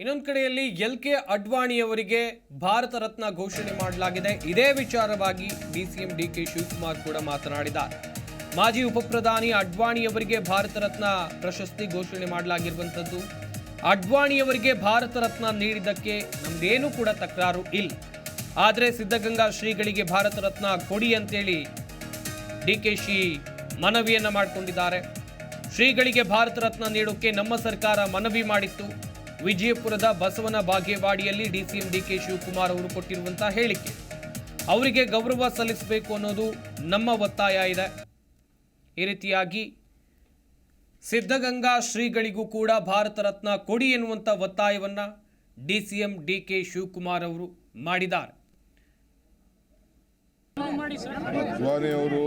ಇನ್ನೊಂದು ಕಡೆಯಲ್ಲಿ L K ಅಡ್ವಾಣಿಯವರಿಗೆ ಭಾರತ ರತ್ನ ಘೋಷಣೆ ಮಾಡಲಾಗಿದೆ. ಇದೇ ವಿಚಾರವಾಗಿ ಡಿಸಿಎಂ ಡಿ ಕೆ ಶಿವಕುಮಾರ್ ಕೂಡ ಮಾತನಾಡಿದ್ದಾರೆ. ಮಾಜಿ ಉಪಪ್ರಧಾನಿ ಅಡ್ವಾಣಿಯವರಿಗೆ ಭಾರತ ರತ್ನ ಪ್ರಶಸ್ತಿ ಘೋಷಣೆ ಮಾಡಲಾಗಿರುವಂಥದ್ದು ಅಡ್ವಾಣಿಯವರಿಗೆ ಭಾರತ ರತ್ನ ನೀಡಿದ್ದಕ್ಕೆ ನಮ್ದೇನೂ ಕೂಡ ತಕರಾರು ಇಲ್ಲ. ಆದರೆ ಸಿದ್ಧಗಂಗಾ ಶ್ರೀಗಳಿಗೆ ಭಾರತ ರತ್ನ ಕೊಡಿ ಅಂತೇಳಿ ಡಿ ಕೆ ಶಿ ಮನವಿಯನ್ನ ಮಾಡಿಕೊಂಡಿದ್ದಾರೆ. ಶ್ರೀಗಳಿಗೆ ಭಾರತ ರತ್ನ ನೀಡೋಕೆ ನಮ್ಮ ಸರ್ಕಾರ ಮನವಿ ಮಾಡಿತ್ತು. ವಿಜಯಪುರದ ಬಸವನ ಬಾಗೇವಾಡಿಯಲ್ಲಿ ಡಿಸಿಎಂ ಡಿ ಕೆ ಶಿವಕುಮಾರ್ ಅವರು ಕೊಟ್ಟಿರುವಂತಹ ಹೇಳಿಕೆ. ಅವರಿಗೆ ಗೌರವ ಸಲ್ಲಿಸಬೇಕು ಅನ್ನೋದು ನಮ್ಮ ಒತ್ತಾಯ ಇದೆ. ಈ ರೀತಿಯಾಗಿ ಸಿದ್ಧಗಂಗಾ ಶ್ರೀಗಳಿಗೂ ಕೂಡ ಭಾರತ ರತ್ನ ಕೊಡಿ ಎನ್ನುವಂಥ ಒತ್ತಾಯವನ್ನು D C M D K Shivakumar ಅವರು ಮಾಡಿದ್ದಾರೆ. ಅವರು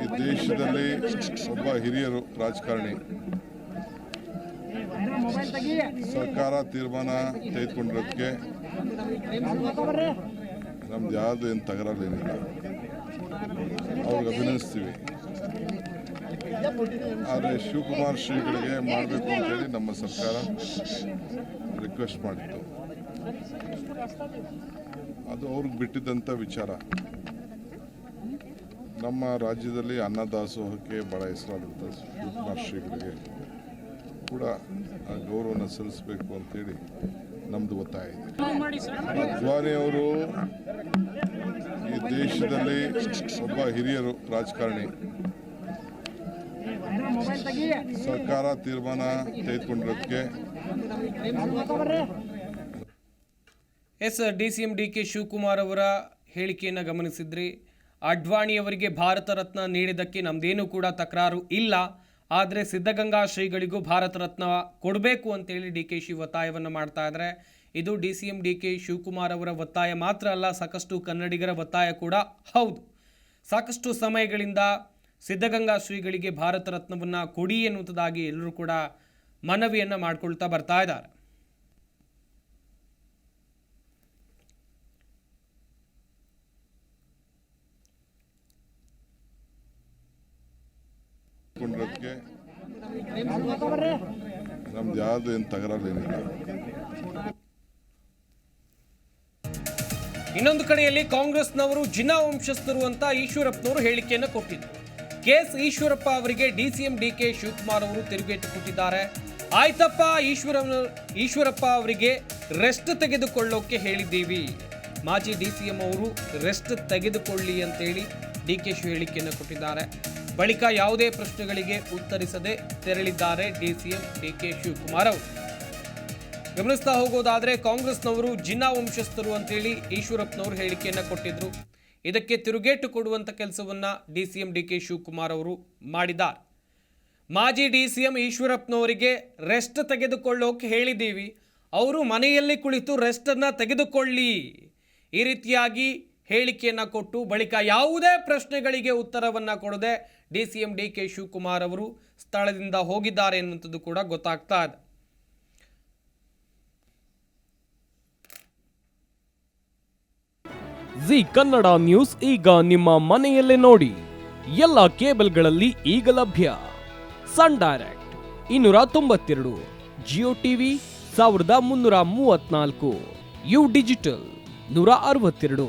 ಈ ದೇಶದಲ್ಲಿ ಒಬ್ಬ ಹಿರಿಯರು ರಾಜಕಾರಣಿ. ಸರ್ಕಾರ ತೀರ್ಮಾನ ತೆಗೆದುಕೊಂಡಿರೋದಕ್ಕೆ ನಮ್ದು ಯಾವುದು ಏನು ತಗರಲ್ಲೇನಿಲ್ಲ ಅವ್ರಿಗೆ ಅಭಿನಂದಿಸ್ತೀವಿ. ಆದರೆ ಶಿವಕುಮಾರ್ ಶ್ರೀಗಳಿಗೆ ಮಾಡಬೇಕು ಅಂತೇಳಿ ನಮ್ಮ ಸರ್ಕಾರ ರಿಕ್ವೆಸ್ಟ್ ಮಾಡಿತ್ತು. ಅದು ಅವ್ರಿಗೆ ಬಿಟ್ಟಿದ್ದಂಥ ವಿಚಾರ. ನಮ್ಮ ರಾಜ್ಯದಲ್ಲಿ ಅನ್ನದಾಸೋಹಕ್ಕೆ ಭಾಳ ಹೆಸರಾದಂಥ ಶಿವಕುಮಾರ್ ಶ್ರೀಗಳಿಗೆ ಕೂಡ ಆ ಗೌರವನ ಸಲ್ಲಿಸಬೇಕು ಅಂತೇಳಿ ನಮ್ಮದು ಒತ್ತಾಯ ಇದೆ. ಅದ್ವಾನಿ ಅವರು ಈ ದೇಶದಲ್ಲಿ ಒಬ್ಬ ಹಿರಿಯರು ರಾಜಕಾರಣಿ. ಸರ್ಕಾರ ತೀರ್ಮಾನ ತೆಗೆದುಕೊಂಡಿರೋದಕ್ಕೆ S D C M D K Shivakumar ಅವರ ಹೇಳಿಕೆಯನ್ನು ಗಮನಿಸಿದ್ರಿ. ಅಡ್ವಾಣಿಯವರಿಗೆ ಭಾರತ ರತ್ನ ನೀಡಿದ್ದಕ್ಕೆ ನಮ್ದೇನೂ ಕೂಡ ತಕರಾರು ಇಲ್ಲ. ಆದರೆ ಸಿದ್ಧಗಂಗಾ ಶ್ರೀಗಳಿಗೂ ಭಾರತ ರತ್ನ ಕೊಡಬೇಕು ಅಂತೇಳಿ ಡಿ ಕೆ ಶಿ ಒತ್ತಾಯವನ್ನು ಮಾಡ್ತಾ ಇದ್ದಾರೆ ಇದು D C M D K Shivakumar ಅವರ ಒತ್ತಾಯ ಮಾತ್ರ ಅಲ್ಲ, ಸಾಕಷ್ಟು ಕನ್ನಡಿಗರ ಒತ್ತಾಯ ಕೂಡ ಹೌದು. ಸಾಕಷ್ಟು ಸಮಯಗಳಿಂದ ಸಿದ್ಧಗಂಗಾ ಶ್ರೀಗಳಿಗೆ ಭಾರತ ರತ್ನವನ್ನು ಕೊಡಿ ಎನ್ನುವಂಥದ್ದಾಗಿ ಎಲ್ಲರೂ ಕೂಡ ಮನವಿಯನ್ನು ಮಾಡ್ಕೊಳ್ತಾ ಬರ್ತಾ ಇದ್ದಾರೆ. ಕೊಂಡಿರೋದಕ್ಕೆ ನಮ್ದು ಯಾವುದು ಏನು ತಗರಲ್ಲೇನಿಲ್ಲ ಇನ್ನೊಂದು ಕಡೆಯಲ್ಲಿ ಕಾಂಗ್ರೆಸ್ನವರು ಜಿನಾ ವಂಶಸ್ಥರು ಅಂತ ಈಶ್ವರಪ್ಪನವರು ಹೇಳಿಕೆಯನ್ನು ಕೊಟ್ಟಿದ್ದರು ಕೆಎಸ್ ಈಶ್ವರಪ್ಪ ಅವರಿಗೆ ಡಿಸಿಎಂ ಡಿ ಕೆ ಶಿವಕುಮಾರ್ ಅವರು ತಿರುಗೇಟು ಕೊಟ್ಟಿದ್ದಾರೆ. ಆಯ್ತಪ್ಪ ಈಶ್ವರ ಈಶ್ವರಪ್ಪ ಅವರಿಗೆ ರೆಸ್ಟ್ ತೆಗೆದುಕೊಳ್ಳೋಕೆ ಹೇಳಿದ್ದೀವಿ. ಮಾಜಿ ಡಿಸಿಎಂ ಅವರು ರೆಸ್ಟ್ ತೆಗೆದುಕೊಳ್ಳಿ ಅಂತೇಳಿ ಡಿ ಕೆ ಶಿ ಹೇಳಿಕೆಯನ್ನು ಕೊಟ್ಟಿದ್ದಾರೆ. ಬಳಿಕ ಯಾವುದೇ ಪ್ರಶ್ನೆಗಳಿಗೆ ಉತ್ತರಿಸದೆ ತೆರಳಿದ್ದಾರೆ ಡಿಸಿಎಂ ಡಿ ಕೆ ಶಿವಕುಮಾರ್ ಅವರು. ಗಮನಿಸ್ತಾ ಹೋಗೋದಾದರೆ ಕಾಂಗ್ರೆಸ್ನವರು ಜಿನ್ನಾ ವಂಶಸ್ಥರು ಅಂತೇಳಿ ಈಶ್ವರಪ್ಪನವರು ಹೇಳಿಕೆಯನ್ನು ಕೊಟ್ಟಿದ್ರು. ಇದಕ್ಕೆ ತಿರುಗೇಟು ಕೊಡುವಂತ ಕೆಲಸವನ್ನ D C M D K Shivakumar ಅವರು ಮಾಡಿದ್ದಾರೆ. ಮಾಜಿ ಡಿ ಸಿ ಎಂ ಈಶ್ವರಪ್ಪನವರಿಗೆ ರೆಸ್ಟ್ ತೆಗೆದುಕೊಳ್ಳೋಕೆ ಹೇಳಿದ್ದೀವಿ. ಅವರು ಮನೆಯಲ್ಲಿ ಕುಳಿತು ರೆಸ್ಟನ್ನು ತೆಗೆದುಕೊಳ್ಳಿ. ಈ ರೀತಿಯಾಗಿ ಹೇಳಿಕೆಯನ್ನು ಕೊಟ್ಟು ಬಳಿಕ ಯಾವುದೇ ಪ್ರಶ್ನೆಗಳಿಗೆ ಉತ್ತರವನ್ನು ಕೊಡದೆ D C M D K Shivakumar ಅವರು ಸ್ಥಳದಿಂದ ಹೋಗಿದ್ದಾರೆ ಎನ್ನುವಂಥದ್ದು ಕೂಡ ಗೊತ್ತಾಗ್ತಾ ಇದೆ. ಜಿ ಕನ್ನಡ ನ್ಯೂಸ್ ಈಗ ನಿಮ್ಮ ಮನೆಯಲ್ಲೇ ನೋಡಿ. ಎಲ್ಲ ಕೇಬಲ್ಗಳಲ್ಲಿ ಈಗ ಲಭ್ಯ. ಸನ್ ಡೈರೆಕ್ಟ್ ಇನ್ನೂರ ತೊಂಬತ್ತೆರಡು, ಜಿಯೋ ಟಿವಿ ಸಾವಿರದ ಮುನ್ನೂರ ಮೂವತ್ನಾಲ್ಕು ಯು ಡಿಜಿಟಲ್ ನೂರ ಅರವತ್ತೆರಡು.